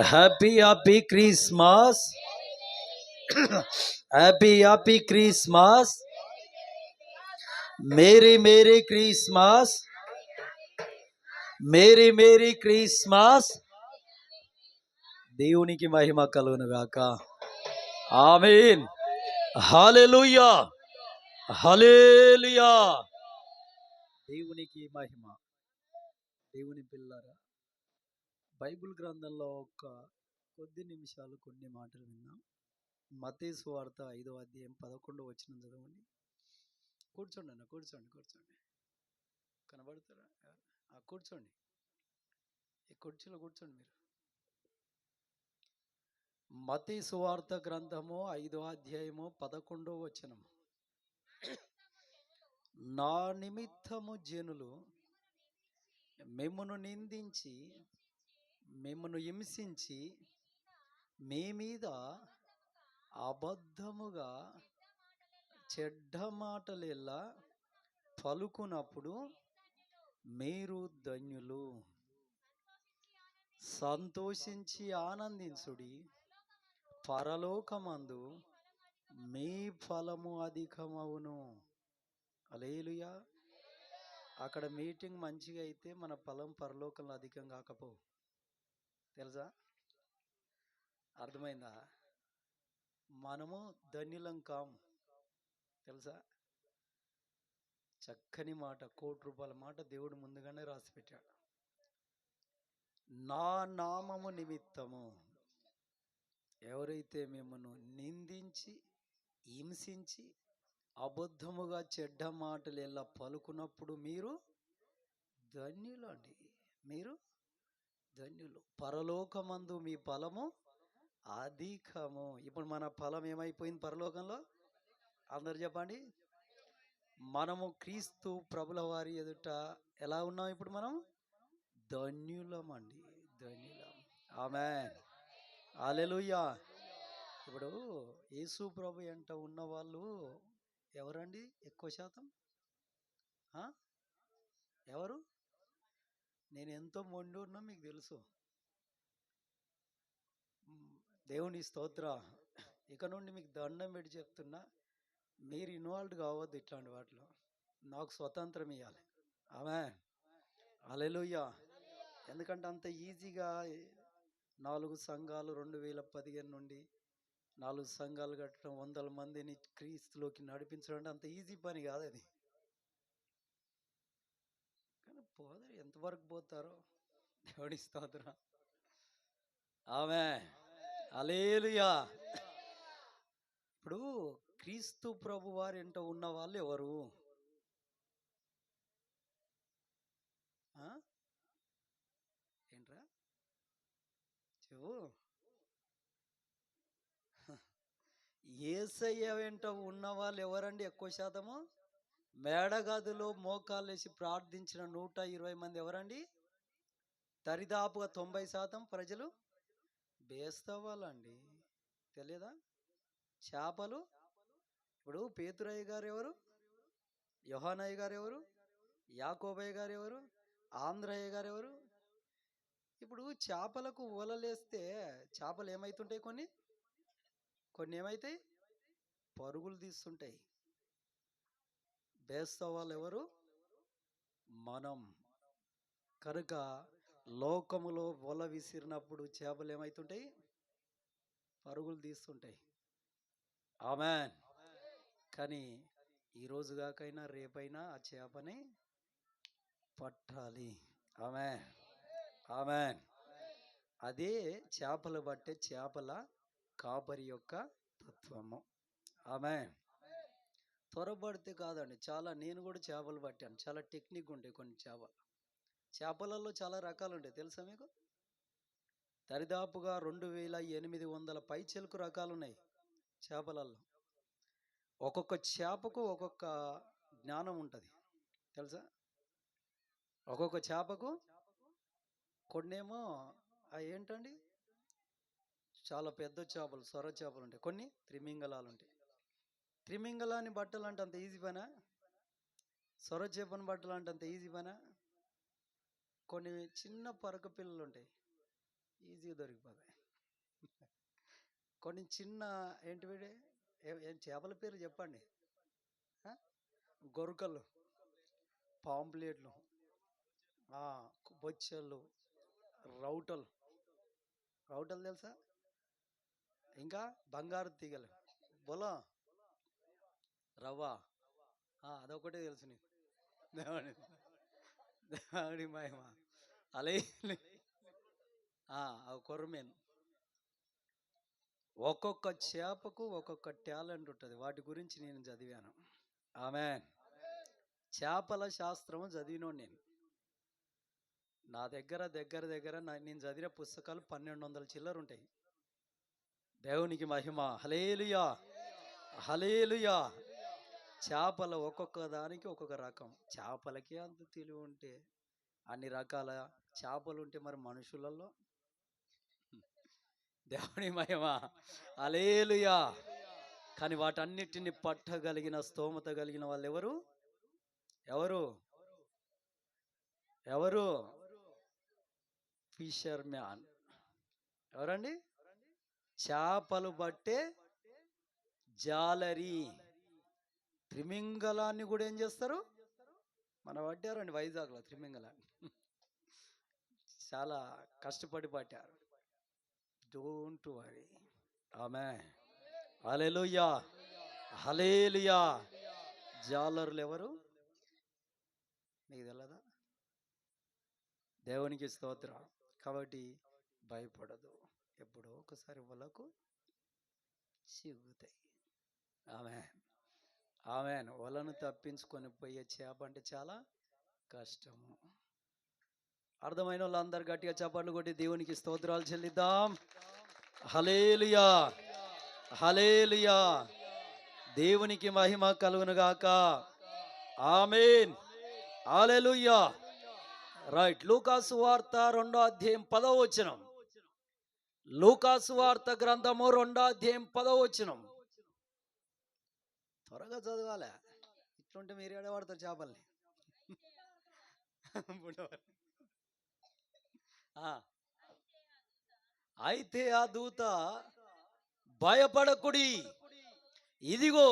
Happy happy Christmas happy happy Christmas merry merry Christmas merry merry Christmas దేవునికి మహిమ కలుగును గాక ఆమేన్ హల్లెలూయా హల్లెలూయా దేవునికి మహిమ దేవుని పిల్లరా బైబిల్ గ్రంథంలో ఒక కొద్ది నిమిషాలు కొన్ని మాటలు విన్నాం. మతేసు వార్త ఐదో అధ్యాయం పదకొండు వచ్చిన చదవండి. కూర్చోండి అన్న కూర్చోండి కూర్చోండి. కనబడతారా? కూర్చోండి. ఈ కుర్చీలో కూర్చోండి మీరు? మతీ సువార్త గ్రంథము ఐదో అధ్యాయము పదకొండో వచనము నా నిమిత్తము జనులు మిమ్మను నిందించి మిమ్మను హింసించి మీ మీద అబద్ధముగా చెడ్డ మాటలెల్లా పలుకున్నప్పుడు మీరు ధన్యులు. సంతోషించి ఆనందించుడి. పరలోకమందు మీ ఫలము అధికమవును అలేలుయా అక్కడ మీటింగ్ మంచిగా అయితే మన ఫలం పరలోకంలో అధికం కాకపోవు. తెలుసా? అర్థమైందా? మనము ధన్యులం కాం తెలుసా? చక్కని మాట కోటి రూపాయల మాట దేవుడు ముందుగానే రాసి పెట్టాడు నా నామము నిమిత్తము ఎవరైతే మిమ్మల్ని నిందించి హింసించి అబద్ధముగా చెడ్డ మాటలు ఎలా పలుకున్నప్పుడు మీరు ధన్యులు అండి మీరు ధన్యులు. పరలోకమందు మీ ఫలము అధికము. ఇప్పుడు మన ఫలం ఏమైపోయింది పరలోకంలో? అందరు చెప్పండి. మనము క్రీస్తు ప్రభుల వారి ఎదుట ఎలా ఉన్నాం ఇప్పుడు మనం? ధన్యులం అండి ధన్యులం. ఆమె అలెలుయ్యా ఇప్పుడు యేసు ప్రభు ఎంట ఉన్న వాళ్ళు ఎవరండి? ఎక్కువ శాతం? నేను ఎంతో మొండి ఉన్నా మీకు తెలుసు. దేవుని స్తోత్ర. ఇక నుండి మీకు దండం పెట్టి చెప్తున్నా మీరు ఇన్వాల్వ్ కావద్దు ఇట్లాంటి వాటిలో. నాకు స్వతంత్రం ఇవ్వాలి ఆమె అలెలుయ్యా ఎందుకంటే అంత ఈజీగా నాలుగు సంఘాలు రెండు వేల పదిహేను నుండి నాలుగు సంఘాలు కట్టడం వందల మందిని క్రీస్తులోకి నడిపించడం అంటే అంత ఈజీ పని కాదు అది. పోదారు ఎంతవరకు పోతారో. దేవుడి స్తోత్ర. ఆమె అలేలుయా ఇప్పుడు క్రీస్తు ప్రభు వారి ఎంట ఉన్న వాళ్ళు ఎవరు? ఏంట్రా? చెవు ఏసయ్య వెంట ఉన్న వాళ్ళు ఎవరండి? ఎక్కువ శాతము? మేడగదిలో మోకాళ్ళేసి ప్రార్థించిన నూట ఇరవై మంది ఎవరండి? దరిదాపుగా తొంభై శాతం ప్రజలు బేస్తవాళ్ళండి తెలియదా చేపలు? ఇప్పుడు పేతురయ్య గారు ఎవరు? యోహానయ్య గారు ఎవరు? యాకోబయ్య గారు ఎవరు? ఆంధ్రయ్య గారు ఎవరు? ఇప్పుడు చేపలకు వలలేస్తే చేపలు ఏమవుతుంటాయి కొన్ని? కొన్ని ఏమవుతాయి పరుగులు తీస్తుంటాయి. బేస్తవాళ్ళు ఎవరు మనం. కనుక లోకములో వల విసిరినప్పుడు చేపలు ఏమవుతుంటాయి పరుగులు తీస్తుంటాయి. ఆమెన్. కానీ ఈరోజు కాకైనా రేపైనా ఆ చేపని పట్టాలి. ఆమె ఆమెన్. అదే చేపలు పట్టే చేపల కాపరి యొక్క తత్వము. ఆమెన్. త్వరపడితే కాదండి. చాలా నేను కూడా చేపలు పట్టాను. చాలా టెక్నిక్ ఉంటాయి కొన్ని చేపలు. చేపలలో చాలా రకాలు ఉంటాయి. తెలుసా మీకు? దరిదాపుగా రెండు వేల ఎనిమిది వందల పైచెలకు రకాలు ఉన్నాయి చేపలలో ఒక్కొక్క చేపకు ఒక్కొక్క జ్ఞానం ఉంటుంది. తెలుసా? ఒక్కొక్క చేపకు కొన్నేమో అవి ఏంటండి? చాలా పెద్ద చేపలు సొర చేపలు ఉంటాయి. కొన్ని త్రిమింగలాలు ఉంటాయి. త్రిమింగలాన్ని బట్టలు అంటే అంత ఈజీ పనా? సొర బట్టలు అంటే అంత ఈజీ పనా? కొన్ని చిన్న పరక పిల్లలు ఉంటాయి ఈజీగా దొరికిపోతాయి. కొన్ని చిన్న ఏంటి ఏం చేపల పేరు చెప్పండి. ఆ? గొరకలు పాంప్లెట్లు బొచ్చలు రౌటలు. రౌటలు తెలుసా? ఇంకా బంగారు తీగలు. బొలా రవ్వ. అదొకటే తెలుసు నీకు. దేవుడి దేవుడి మహిమ. అలే కొర్రమేన్. ఒక్కొక్క చేపకు ఒక్కొక్క టాలెంట్ ఉంటుంది. వాటి గురించి నేను చదివాను. ఆమె చేపల శాస్త్రము చదివినోడు నేను. నా దగ్గర దగ్గర దగ్గర నేను చదివిన పుస్తకాలు పన్నెండు వందల చిల్లర ఉంటాయి. దేవునికి మహిమ. హలేలుయా హలేలుయా చేపల ఒక్కొక్క దానికి ఒక్కొక్క రకం. చేపలకే అంత తెలివి ఉంటే అన్ని రకాల చేపలు ఉంటే మరి మనుషులలో దేవుని మహిమ. అలేలుయా కానీ వాటన్నిటిని పట్టగలిగిన స్తోమత కలిగిన వాళ్ళు ఎవరు? ఎవరు? ఎవరు? Fisherman. ఎవరండి? చేపలు పట్టే జాలరీ. త్రిమింగలాన్ని కూడా ఏం చేస్తారు? మన పట్టారండి వైజాగ్లో త్రిమింగలాన్ని చాలా కష్టపడి పట్టారు. డోంట్ వరీ ఆమె అలెలుయా హలేలుయా జాలర్లు ఎవరు? నీకు తెలదా? దేవునికి స్తోత్రం. కాబట్టి భయపడదు. ఎప్పుడో ఒకసారి వలకు చిగుతాయి. ఆమె ఆమె వలను తప్పించుకొని పోయే చేప అంటే చాలా కష్టము. అర్థమైన వాళ్ళందరు గట్టిగా చేపట్లు కొట్టి దేవునికి స్తోత్రాలు చెల్లిద్దాం. హలేలుయా హలేలుయా దేవునికి మహిమ కలుగునుగాక ఆమెన్. ఆలెలుయ్యా రైట్. లూకాసు వార్త రెండో అధ్యాయం పదవ వచనం. లూకాసు వార్త గ్రంథము రెండో అధ్యాయం పదవ వచనం. త్వరగా చదవాలే. ఇట్లుంటే మీరు ఏడవాడతారు చేపల్ని. అయితే ఆ దూత భయపడకుడి. ఇదిగో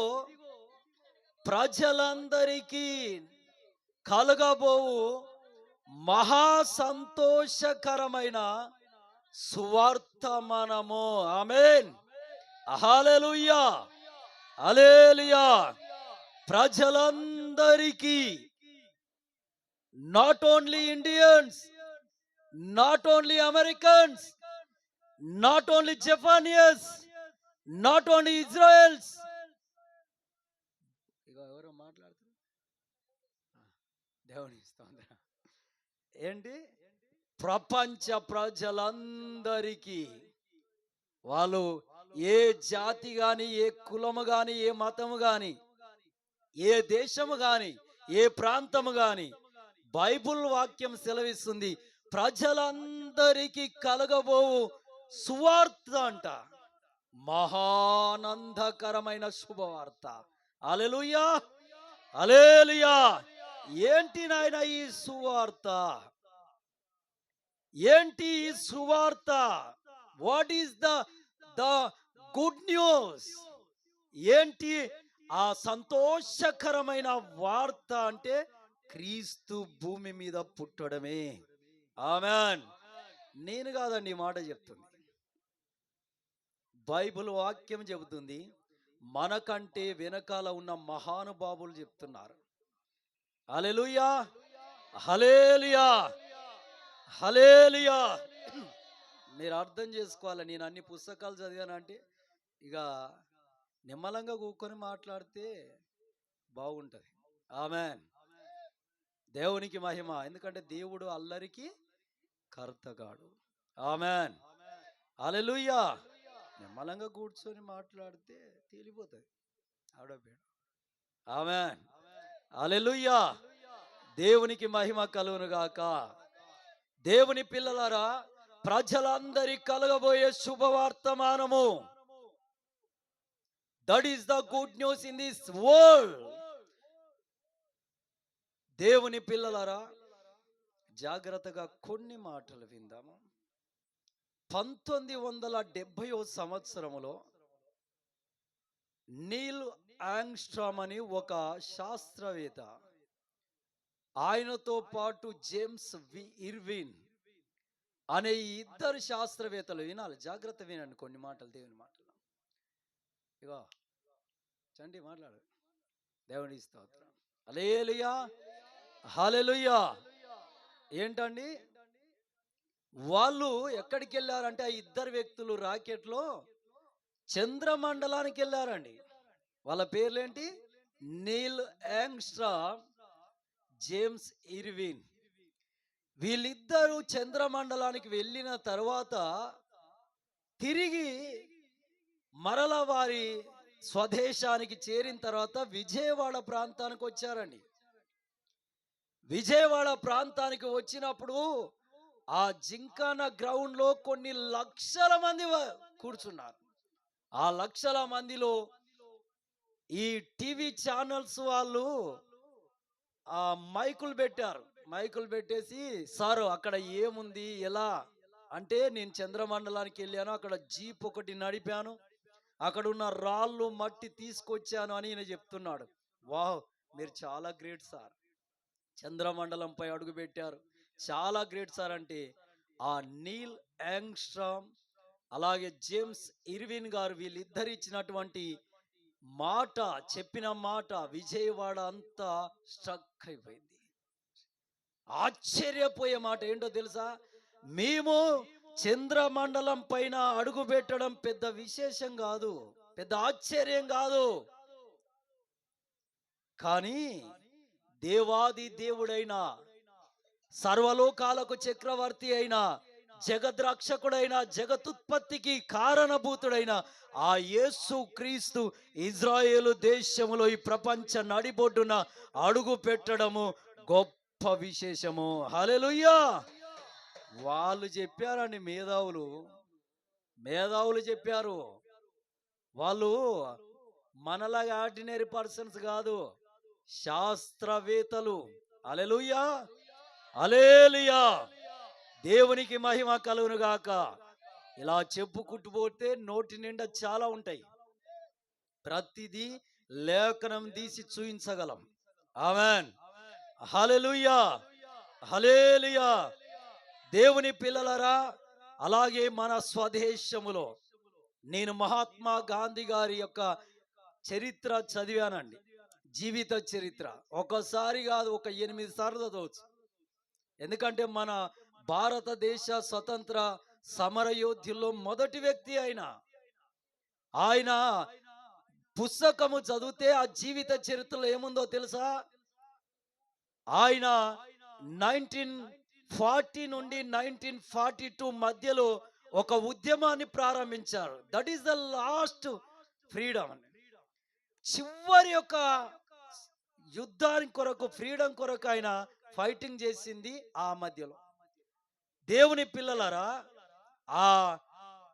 ప్రజలందరికీ కలగబోవు మహా సంతోషకరమైన సువార్తమానము ఆమెన్. Hallelujah hallelujah. ప్రజలందరికీ not only Indians not only Americans not only Japanese not only Israels ఎవరో మాట్లాడుతున్నారు? దేవుని ఏంటి? ప్రపంచ ప్రజలందరికీ వాళ్ళు ఏ జాతి గాని ఏ కులము గాని ఏ మతము గాని ఏ దేశము గాని ఏ ప్రాంతము గాని బైబుల్ వాక్యం సెలవిస్తుంది. ప్రజలందరికీ కలగబోవు సువార్త అంట. మహానందకరమైన శుభవార్త. అలెలుయా అలేలుయా ఏంటి నాయన ఈ సువార్త? ఏంటి ఈ సువార్త? What is the the good news ఏంటి? ఆ సంతోషకరమైన వార్త అంటే క్రీస్తు భూమి మీద పుట్టడమే. ఆమెన్. నేను కాదండి మాట చెప్తుంది. బైబిల్ వాక్యం చెబుతుంది మనకంటే వెనకాల ఉన్న మహానుభావులు చెప్తున్నారు. హలెలుయా హలేలియా హలేలియా మీరు అర్థం చేసుకోవాలి నేను అన్ని పుస్తకాలు చదివాను అంటే ఇక నిమ్మలంగా కూకొని మాట్లాడితే బాగుంటుంది. ఆమెన్. దేవునికి మహిమ. ఎందుకంటే దేవుడు అల్లరికి కర్తగాడు. ఆమెన్. అలెలుయ్యా నిమ్మలంగా కూర్చొని మాట్లాడితే తేలిపోతుంది. ఆడబేడు ఆమెన్. అలెలుయ్యా దేవునికి మహిమ కలుగును గాక. దేవుని పిల్లలారా ప్రజలందరి కలగబోయే శుభవార్తమానము that is the good news in this world దేవుని పిల్లలారా జాగ్రత్తగా కొన్ని మాటలు విందాము. పంతొమ్మిది వందల డెబ్భైవ సంవత్సరములో నీల్ యాంగ్స్ట్రామ్ అని ఒక శాస్త్రవేత్త ఆయనతో పాటు జేమ్స్ వి ఇర్విన్ అనే ఇద్దరు శాస్త్రవేత్తలు వినాలి. జాగ్రత్త వినండి కొన్ని మాటలు దేవుని మాటలు. ఇగో చండి మాట్లాడు. దేవుని స్తోత్రం. హల్లెలూయా. హల్లెలూయా. ఏంటండి? వాళ్ళు ఎక్కడికి వెళ్ళారంటే ఆ ఇద్దరు వ్యక్తులు రాకెట్లో చంద్రమండలానికి వెళ్ళారండి వాళ్ళ పేర్లేంటి? నీల్ యాంగ్స్ట్రా జేమ్స్ ఇర్విన్. వీళ్ళిద్దరూ చంద్రమండలానికి వెళ్ళిన తర్వాత తిరిగి మరల వారి స్వదేశానికి చేరిన తర్వాత విజయవాడ ప్రాంతానికి వచ్చారండి. విజయవాడ ప్రాంతానికి వచ్చినప్పుడు ఆ జింకాన గ్రౌండ్లో కొన్ని లక్షల మంది కూర్చున్నారు. ఆ లక్షల మందిలో ఈ టీవీ ఛానల్స్ వాళ్ళు ఆ మైకులు పెట్టారు. మైకులు పెట్టేసి సారు అక్కడ ఏముంది? ఎలా? అంటే నేను చంద్రమండలానికి వెళ్ళాను. అక్కడ జీప్ ఒకటి నడిపాను. అక్కడ ఉన్న రాళ్ళు మట్టి తీసుకొచ్చాను అని ఈయన చెప్తున్నాడు. వావ్ మీరు చాలా గ్రేట్ సార్. చంద్రమండలంపై అడుగు పెట్టారు. చాలా గ్రేట్ సార్ అంటే ఆ నీల్ యాంగ్స్ట్రామ్ అలాగే జేమ్స్ ఇర్విన్ గారు వీళ్ళిద్దరు ఇచ్చినటువంటి మాట చెప్పిన మాట విజయవాడ అంతా స్ట్రక్ అయిపోయింది. ఆశ్చర్యపోయే మాట ఏంటో తెలుసా? మేము చంద్రమండలం పైన అడుగు పెట్టడం పెద్ద విశేషం కాదు పెద్ద ఆశ్చర్యం కాదు. కానీ దేవాది దేవుడైన సర్వలోకాలకు చక్రవర్తి అయిన జగద్రక్షకుడైన జగతుత్పత్తికి కారణభూతుడైన ఆ యేసు క్రీస్తు ఇజ్రాయేలు దేశములో ఈ ప్రపంచ నడిబొడ్డున అడుగు పెట్టడము గొప్ప విశేషము. హల్లెలూయా! వాళ్ళు చెప్పారండి మేధావులు. మేధావులు చెప్పారు. వాళ్ళు మనలాగా ఆర్డినరీ పర్సన్స్ కాదు శాస్త్రవేత్తలు. అలెలుయా అలేలుయా దేవునికి మహిమ కలుగును గాక. ఇలా చెప్పుకుంటూ పోతే నోటి నిండా చాలా ఉంటాయి. ప్రతిదీ లేఖనం తీసి చూయించగలం. ఆమెన్. హలెలుయా హలేలుయా దేవుని పిల్లలరా అలాగే మన స్వదేశములో నేను మహాత్మా గాంధీ గారి యొక్క చరిత్ర చదివానండి. జీవిత చరిత్ర. ఒకసారి కాదు ఒక ఎనిమిది సార్లు చదవచ్చు. ఎందుకంటే మన భారతదేశ స్వతంత్ర సమరయోధ్యుల్లో మొదటి వ్యక్తి ఆయన ఆయన పుస్తకము చదివితే ఆ జీవిత చరిత్రలో ఏముందో తెలుసా? ఆయన నైన్టీన్ ఫార్టీ నుండి నైన్టీన్ ఫార్టీ టూ మధ్యలో ఒక ఉద్యమాన్ని ప్రారంభించారు. That is the last freedom చివరి యొక్క యుద్ధానికి కొరకు ఫ్రీడమ్ కొరకు ఆయన ఫైటింగ్ చేసింది ఆ మధ్యలో. దేవుని పిల్లలరా ఆ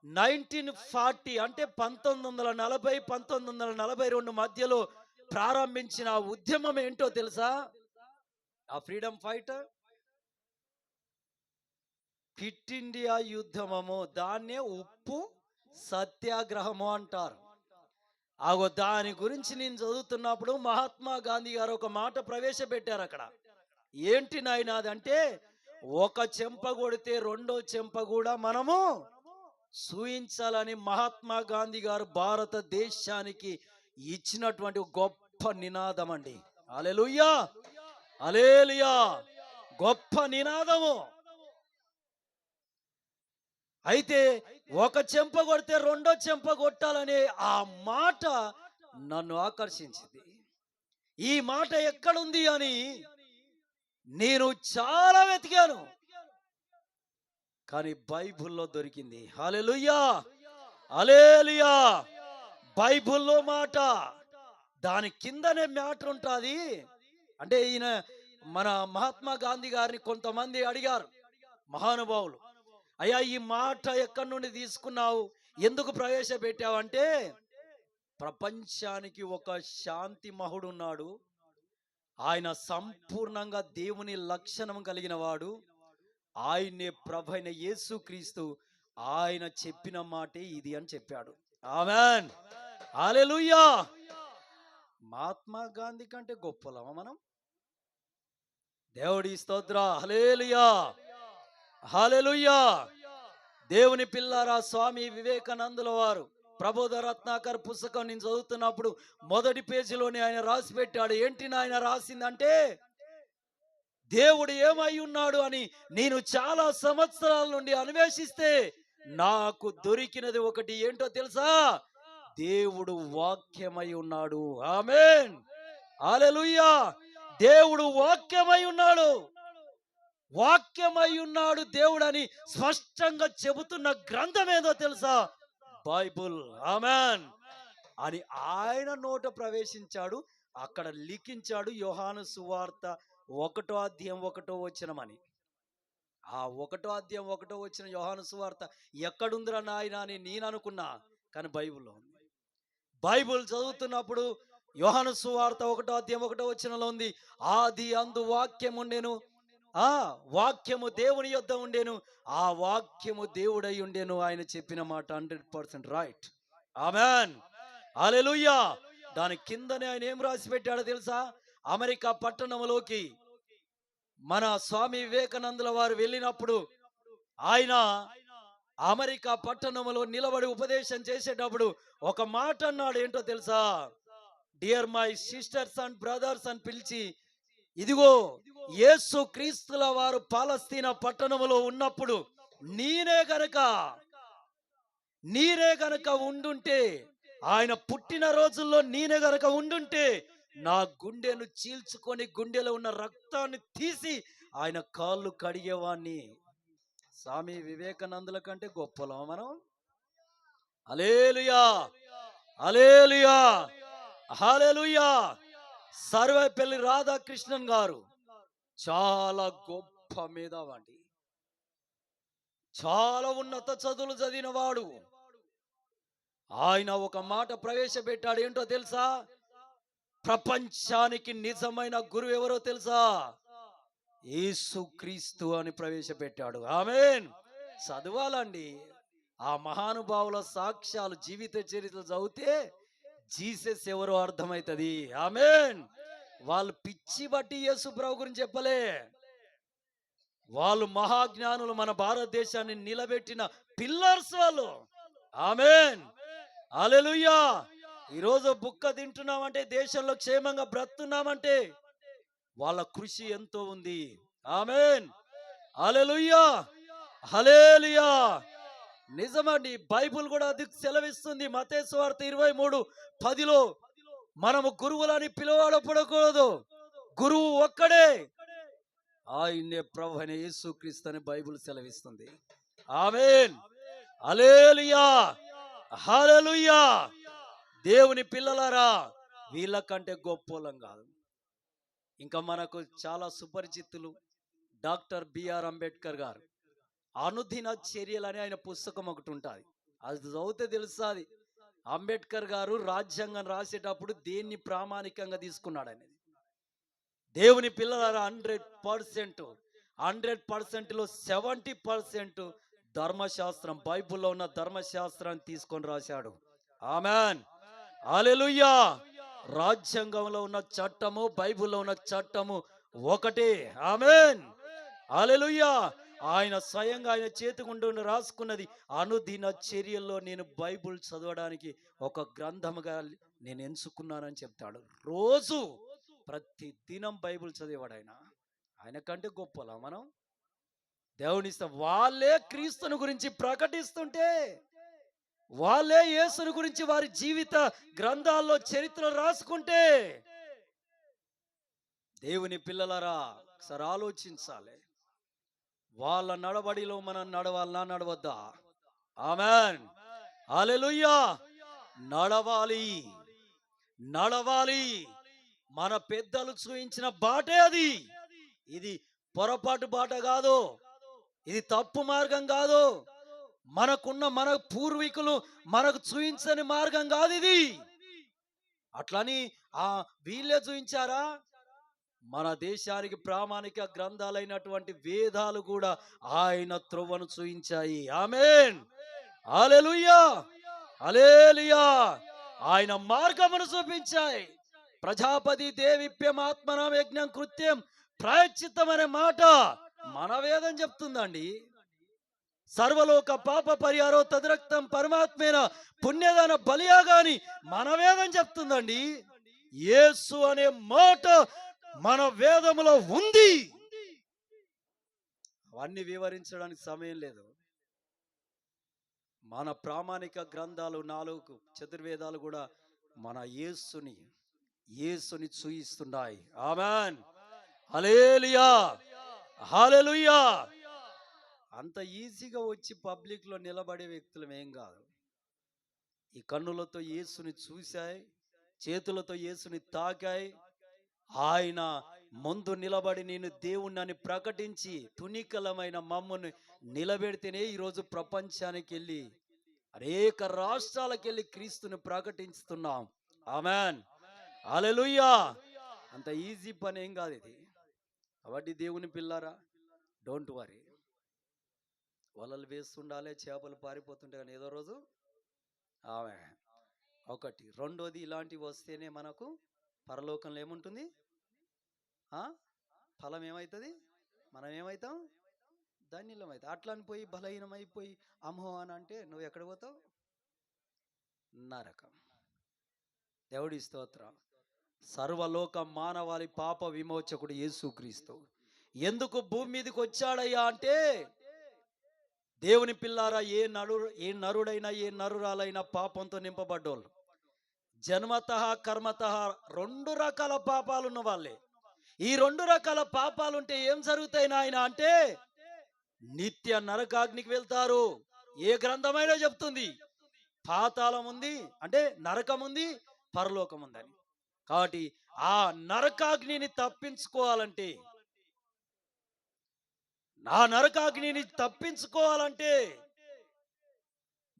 నైన్టీన్ ఫార్టీ అంటే పంతొమ్మిది వందల నలభై పంతొమ్మిది వందల నలభై రెండు మధ్యలో ప్రారంభించిన ఆ ఉద్యమం ఏంటో తెలుసా? ఆ ఫ్రీడమ్ ఫైటర్ క్విట్ ఇండియా యుద్ధమము దాన్నే ఉప్పు సత్యాగ్రహము అంటారు. ఆగో దాని గురించి నేను చదువుతున్నప్పుడు మహాత్మా గాంధీ గారు ఒక మాట ప్రవేశపెట్టారు అక్కడ. ఏంటి నాయన అదంటే ఒక చెంప కొడితే రెండో చెంప కూడా మనము సూయించాలని మహాత్మా గాంధీ గారు భారతదేశానికి ఇచ్చినటువంటి గొప్ప నినాదం అండి అలెలుయ్యా అలేలియా గొప్ప నినాదము. అయితే ఒక చెంప కొడితే రెండో చెంప కొట్టాలనే ఆ మాట నన్ను ఆకర్షించింది. ఈ మాట ఎక్కడుంది అని నేను చాలా వెతికాను. కానీ బైబుల్లో దొరికింది. హలెలుయ్యా హల్లెలూయా! బైబుల్లో మాట. దాని కిందనే మ్యాటర్ ఉంటుంది. అంటే ఈయన మన మహాత్మా గాంధీ గారిని కొంతమంది అడిగారు. మహానుభావులు. అయ్యా ఈ మాట ఎక్కడి నుండి తీసుకున్నావు? ఎందుకు ప్రవేశపెట్టావు? అంటే ప్రపంచానికి ఒక శాంతి మహుడు ఉన్నాడు. ఆయన సంపూర్ణంగా దేవుని లక్షణం కలిగిన వాడు. ఆయనే ప్రభైన యేసుక్రీస్తు ఆయన చెప్పిన మాటే ఇది అని చెప్పాడు. ఆమెన్. ఆలెలుయ్యా మహాత్మా గాంధీ కంటే గొప్పలమా మనం? దేవుడి స్తోత్ర. హలేలుయా హాలెలుయ్యా దేవుని పిల్లారా స్వామి వివేకానందుల వారు ప్రబోధ రత్నాకర్ పుస్తకం నేను చదువుతున్నప్పుడు మొదటి పేజీలోనే ఆయన రాసి పెట్టాడు. ఏంటి ఆయన రాసిందంటే దేవుడు ఏమై ఉన్నాడు అని నేను చాలా సంవత్సరాల నుండి అన్వేషిస్తే నాకు దొరికినది ఒకటి ఏంటో తెలుసా? దేవుడు వాక్యమై ఉన్నాడు. ఆమెన్. ఆలెలుయ్యా దేవుడు వాక్యమై ఉన్నాడు. వాక్యమై ఉన్నాడు దేవుడని స్పష్టంగా చెబుతున్న గ్రంథం ఏదో తెలుసా? బైబుల్. ఆమెన్. అని ఆయన నోట ప్రవేశించాడు. అక్కడ లిఖించాడు యోహాను సువార్త ఒకటో అధ్యాయం ఒకటో వచ్చినమని ఆ ఒకటో అధ్యాయం ఒకటో వచ్చిన యోహాను సువార్త ఎక్కడుందిరా నాయన అని నేను అనుకున్నా కానీ బైబిల్లో ఉంది. బైబిల్ చదువుతున్నప్పుడు యోహాను సువార్త ఒకటో అధ్యాయం ఒకటో వచ్చినలో ఉంది. ఆది అందు వాక్యము నేను ఆ వాక్యము దేవుని యొద్ద ఉండేను ఆ వాక్యము దేవుడై ఉండేను ఆయన చెప్పిన మాట hundred percent right. Amen. Hallelujah దాని కిందనే ఆయన ఏం రాసి పెట్టాడో తెలుసా? అమెరికా పట్టణంలోకి మన స్వామి వివేకానందుల వారు వెళ్ళినప్పుడు ఆయన అమెరికా పట్టణంలో నిలబడి ఉపదేశం చేసేటప్పుడు ఒక మాట అన్నాడు ఏంటో తెలుసా? Dear my sisters and brothers అని పిలిచి ఇదిగో యేసు క్రీస్తుల వారు పాలస్తీనా పట్టణములో ఉన్నప్పుడు నేనే గనక నీరే గనక ఉండుంటే ఆయన పుట్టిన రోజుల్లో నేనే గనక ఉండుంటే నా గుండెను చీల్చుకొని గుండెలో ఉన్న రక్తాన్ని తీసి ఆయన కాళ్ళు కడిగేవాణ్ణి. స్వామి వివేకానందుల కంటే గొప్పలో మనం. Hallelujah hallelujah hallelujah Sarvepalli Radhakrishnan garu చాలా గొప్ప మేధావండి. చాలా ఉన్నత చదువులు చదివినవాడు. ఆయన ఒక మాట ప్రవేశపెట్టాడు ఏంటో తెలుసా? ప్రపంచానికి నిజమైన గురువు ఎవరో తెలుసా? యేసు క్రీస్తు అని ప్రవేశపెట్టాడు. ఆమెన్. చదవాలండి. ఆ మహానుభావుల సాక్ష్యాలు జీవిత చరిత్ర చదివితే జీసస్ ఎవరు అర్థమవుతుంది ఆమెన్. వాళ్ళు పిచ్చి బట్టి యేసు ప్రభు గురించి చెప్పలే. వాళ్ళు మహాజ్ఞానులు మన భారతదేశాన్ని నిలబెట్టిన పిల్లర్స్ వాళ్ళు. ఆమెన్. అలెలుయ్యా ఈరోజు బుక్క తింటున్నామంటే దేశంలో క్షేమంగా బ్రతున్నామంటే వాళ్ళ కృషి ఎంతో ఉంది. ఆమెన్. అలెలుయ్యా హలేలుయా నిజమండి బైబుల్ కూడా అది సెలవిస్తుంది. మతేశ్వార్త ఇరవై మూడు పదిలో మనము గురువులని పిలువడపడకూడదు గురువు ఒక్కడే. ఆయన్నే ప్రభు అయిన యేసుక్రీస్తు అని బైబుల్ సెలవిస్తుంది. ఆమెన్. అలేలుయా హలలుయా దేవుని పిల్లలారా వీళ్ళకంటే గొప్పోలం కాదు. ఇంకా మనకు చాలా సుపరిచితులు డాక్టర్ బిఆర్ అంబేద్కర్ గారు అనుదిన చర్యలు అని ఆయన పుస్తకం ఒకటి ఉంటుంది. అది చదివితే తెలుస్తుంది. అంబేద్కర్ గారు రాజ్యాంగం రాసేటప్పుడు దేన్ని ప్రామాణికంగా తీసుకున్నాడు అనేది. దేవుని పిల్లల హండ్రెడ్ పర్సెంట్ హండ్రెడ్ పర్సెంట్లో సెవెంటీ పర్సెంట్ ధర్మశాస్త్రం బైబిల్లో ఉన్న ధర్మశాస్త్రాన్ని తీసుకొని రాశాడు. ఆమెన్. అలెలుయ్యా రాజ్యాంగంలో ఉన్న చట్టము బైబిల్లో ఉన్న చట్టము ఒకటే. ఆమెన్. అలెలుయ్యా ఆయన స్వయంగా ఆయన చేతికుంటూ రాసుకున్నది. అనుదిన చర్యల్లో నేను బైబిల్ చదవడానికి ఒక గ్రంథముగా నేను ఎంచుకున్నానని చెప్తాడు. రోజు ప్రతి దినం బైబిల్ చదివాడు ఆయన. ఆయన కంటే గొప్పలా మనం. దేవునిస్తే వాళ్ళే క్రీస్తుని గురించి ప్రకటిస్తుంటే వాళ్ళే యేసుని గురించి వారి జీవిత గ్రంథాల్లో చరిత్ర రాసుకుంటే దేవుని పిల్లలరా ఒకసారి ఆలోచించాలి. వాళ్ళ నడబడిలో మనం నడవాలనా? నడవద్దా? ఆమెన్. అలెలుయ్యా నడవాలి. నడవాలి. మన పెద్దలు చూయించిన బాటే అది. ఇది పొరపాటు బాట కాదు. ఇది తప్పు మార్గం కాదు. మనకున్న మన పూర్వీకులు మనకు చూయించని మార్గం కాదు ఇది. అట్లని ఆ వీళ్ళే చూపించారా మన దేశానికి ప్రామాణిక గ్రంథాలైనటువంటి వేదాలు కూడా ఆయన త్రువను చూయించాయి. ఆమెన్. అలెలుయ్యా హల్లెలూయా. ఆయన మార్గమును చూపించాయి. ప్రజాపతి దేవిప్యమాత్మన యజ్ఞం కృత్యం ప్రాయశ్చిత్తం అనే మాట మన వేదం చెప్తుందండి. సర్వలోక పాప పరిహారో తదరక్తం పరమాత్మేన పుణ్యదాన బలియాగాని మన వేదం చెప్తుందండి. యేసు అనే మాట మన వేదములో ఉంది. అవన్నీ వివరించడానికి సమయం లేదు. మన ప్రామాణిక గ్రంథాలు నాలుగు చతుర్వేదాలు కూడా మన యేసుని యేసుని చూయిస్తున్నాయి. ఆమెన్. హల్లెలూయా. హల్లెలూయా. అంత ఈజీగా వచ్చి పబ్లిక్లో నిలబడే వ్యక్తులు ఏం కాదు. ఈ కన్నులతో యేసుని చూశాయి చేతులతో యేసుని తాకాయి ఆయన ముందు నిలబడి నేను దేవుణ్ణి ప్రకటించి తునికలమైన మమ్మల్ని నిలబెడితేనే ఈరోజు ప్రపంచానికి వెళ్ళి అనేక రాష్ట్రాలకు వెళ్ళి క్రీస్తుని ప్రకటిస్తున్నాం ఆమెన్. అలెలుయ్యా అంత ఈజీ పని ఏం కాదు ఇది. కాబట్టి దేవుని పిల్లారా డోంట్ వరీ. వలలు వేస్తుండాలి చేపలు పారిపోతుంటే కానీ ఏదో రోజు. ఆమె ఒకటి. రెండోది ఇలాంటివి వస్తేనే మనకు పరలోకంలో ఏముంటుంది? ఫలం ఏమవుతుంది మనం ఏమవుతాం ధన్యులం అవుతాం అట్లా అని పోయి బలహీనమైపోయి అమ్మో అని అంటే నువ్వు ఎక్కడ పోతావు? నరకం. దేవుడి స్తోత్రం. సర్వలోక మానవాళి పాప విమోచకుడు యేసుక్రీస్తు. ఎందుకు భూమి మీదకి వచ్చాడయ్యా అంటే దేవుని పిల్లారా ఏ నరు ఏ నరుడైనా ఏ నరురాలైనా పాపంతో నింపబడ్డోళ్ళు. జన్మత కర్మత రెండు రకాల పాపాలు ఉన్న వాళ్ళే. ఈ రెండు రకాల పాపాలు ఉంటే ఏం జరుగుతాయి నాయన అంటే నిత్య నరకాగ్నికి వెళ్తారు. ఏ గ్రంథమైనా చెప్తుంది. పాతాళం ఉంది అంటే నరకం ఉంది పరలోకం ఉందని కాబట్టి ఆ నరకాగ్నిని తప్పించుకోవాలంటే నా నరకాగ్నిని తప్పించుకోవాలంటే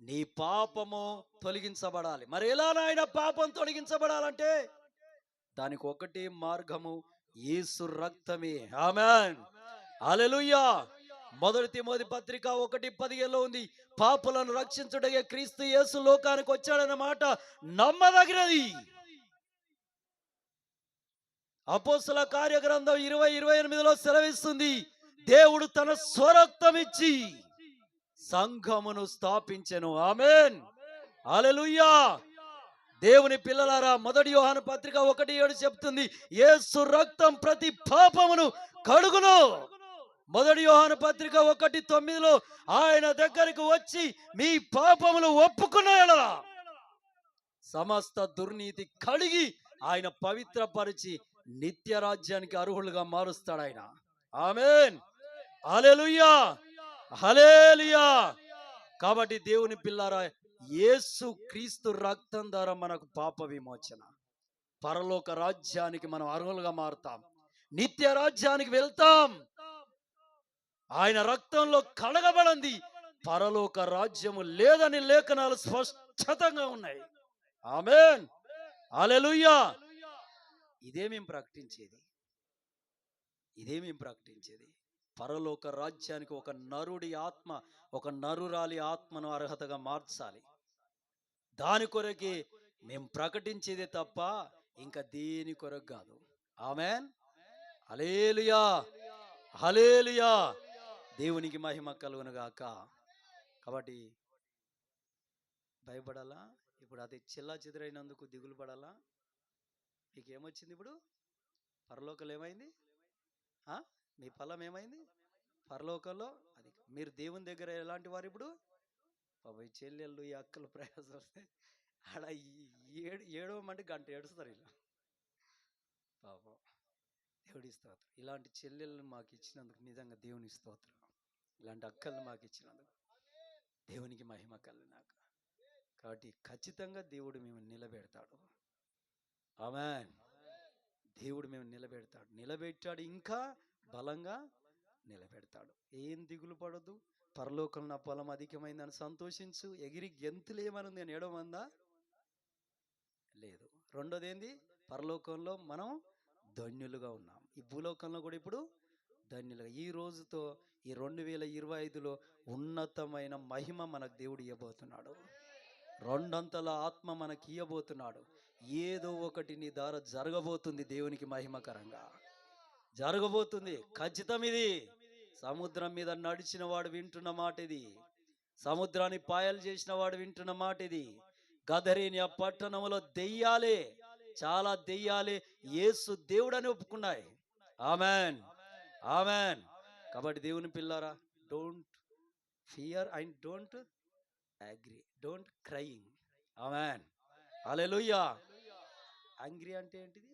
నీ పాపము తొలగించబడాలి. మరి ఎలా నాయన పాపం తొలగించబడాలంటే? దానికి ఒకటి మార్గము యేసు రక్తమే. ఆమెన్. అలెలుయ్యా మొదటి తిమోది పత్రిక ఒకటి పదిహేలో ఉంది. పాపులను రక్షించుటగే క్రీస్తు యేసు లోకానికి వచ్చాడన్న మాట నమ్మదగినది. అపోస్తుల కార్యగ్రంథం ఇరవై ఇరవై ఎనిమిదిలో సెలవిస్తుంది. దేవుడు తన స్వరక్తం ఇచ్చి సంఘమును స్థాపించను. ఆమెన్. అలలుయ్యా దేవుని పిల్లలారా మొదటి యోహాను పత్రిక ఒకటి ఏడు చెప్తుంది ఏసు రక్తం ప్రతి పాపమును కడుగును. మొదటి యోహాను పత్రిక ఒకటి తొమ్మిదిలో ఆయన దగ్గరికి వచ్చి మీ పాపములు ఒప్పుకున్న సమస్త దుర్నీతి కడిగి ఆయన పవిత్రపరిచి నిత్య రాజ్యానికి అర్హులుగా మారుస్తాడు ఆయన. ఆమెన్. అలెలుయ్యా హలేలియా కాబట్టి దేవుని పిల్లారా యేసు క్రీస్తు రక్తం ద్వారా మనకు పాప విమోచన. పరలోక రాజ్యానికి మనం అర్హులుగా మారుతాం. నిత్య రాజ్యానికి వెళ్తాం. ఆయన రక్తంలో కడగబడింది. పరలోక రాజ్యము లేదని లేఖనాలు స్పష్టంగా ఉన్నాయి. ఆమెన్. అలెలుయ్యా ఇదే మేము ప్రకటించేది. ఇదే మేము ప్రకటించేది. పరలోక రాజ్యానికి ఒక నరుడి ఆత్మ ఒక నరురాలి ఆత్మను అర్హతగా మార్చాలి. దాని కొరకే మేము ప్రకటించేదే తప్ప ఇంకా దేని కొరకు కాదు. ఆమెన్. హలేలుయా హలేలుయా దేవునికి మహిమ కలుగును గాక. కాబట్టి భయపడాలా? ఇప్పుడు అది చిల్లా చెదురైనందుకు దిగులు పడాలా? మీకు ఇప్పుడు? పరలోకలు ఏమైంది? ఆ? మీ ఫలం ఏమైంది? పరలోకంలో అది మీరు దేవుని దగ్గర ఎలాంటి వారు ఇప్పుడు? పాప ఈ చెల్లెళ్ళు ఈ అక్కలు ప్రయాసం వస్తే ఆడ ఏడు ఏడవమంటే గంట ఏడుస్తారు ఇలా. పాపం దేవుడి స్తోత్రం. ఇలాంటి చెల్లెళ్ళు మాకు ఇచ్చినందుకు నిజంగా దేవుని స్తోత్రం. ఇలాంటి అక్కలు మాకు ఇచ్చినందుకు దేవునికి మహిమ కలిగినాక. కాబట్టి ఖచ్చితంగా దేవుడు మేము నిలబెడతాడు. ఆమెన్. దేవుడు మేము నిలబెడతాడు. నిలబెట్టాడు. ఇంకా బలంగా నిలబెడతాడు. ఏం దిగులు పడదు పరలోకంలో నా పొలం అధికమైందని సంతోషించు. ఎగిరి గెంతులేమనుంది అని ఏడమందా లేదు. రెండోది ఏంది పరలోకంలో మనం ధన్యులుగా ఉన్నాం. ఈ భూలోకంలో కూడా ఇప్పుడు ధన్యులుగా. ఈ రోజుతో ఈ రెండు వేల ఇరవై ఐదులో ఉన్నతమైన మహిమ మనకు దేవుడు ఇవ్వబోతున్నాడు. రెండంతల ఆత్మ మనకి ఇవ్వబోతున్నాడు. ఏదో ఒకటి నీ ద్వారా జరగబోతుంది దేవునికి మహిమకరంగా. జరగబోతుంది. ఖచ్చితం ఇది సముద్రం మీద నడిచిన వాడు వింటున్న మాట ఇది సముద్రాన్ని పాయలు చేసిన వాడు వింటున్న మాట ఇది గదరేని ఆ పట్టణంలో దెయ్యాలే. చాలా దెయ్యాలే. యేసు దేవుడని ఒప్పుకున్నాయి. ఆమెన్. ఆమెన్. కాబట్టి దేవుని పిల్లారా don't fear and don't angry don't crying. Amen. Hallelujah. Angry అంటే ఏంటిది?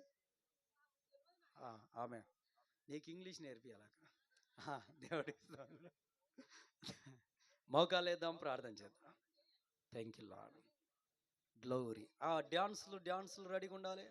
ఆమె నీకు ఇంగ్లీష్ నేర్పియాలక దేవుడి మోకాలేద్దాం ప్రార్థన చేద్దాం. థ్యాంక్ యూ లాడ్ గ్లోరీ ఆ డ్యాన్స్లు డ్యాన్స్లు రెడీగా ఉండాలి.